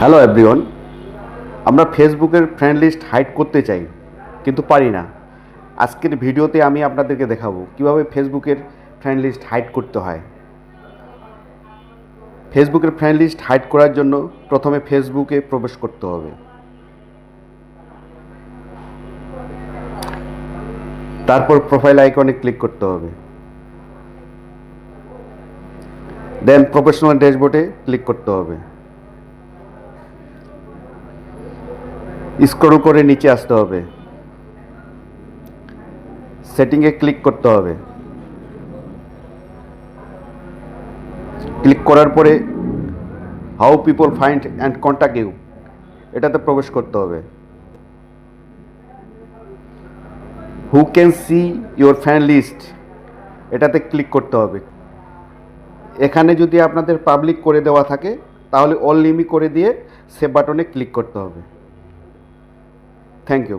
Hello everyone আমরা ফেসবুকের friend list hide করতে চাই, কিন্তু পারি না। আজকের ভিডিওতে আমি আপনাদেরকে দেখাবো কীভাবে ফেসবুকের ফ্রেন্ড লিস্ট হাইড করতে হয়। ফেসবুকের ফ্রেন্ড লিস্ট হাইড করার জন্য প্রথমে ফেসবুকে প্রবেশ করতে হবে। তারপর প্রোফাইল আইকনে ক্লিক করতে হবে। দেন প্রফেশনাল ড্যাশবোর্ডে ক্লিক করতে হবে। স্ক্রল করে নিচে আসতে হবে। সেটিংয়ে ক্লিক করতে হবে। ক্লিক করার পরে how people find and contact you এটাতে প্রবেশ করতে হবে। Who can see your fan list এটাতে ক্লিক করতে হবে। এখানে যদি আপনাদের পাবলিক করে দেওয়া থাকে, তাহলে অল লিমি করে দিয়ে সেভ বাটনে ক্লিক করতে হবে। Thank you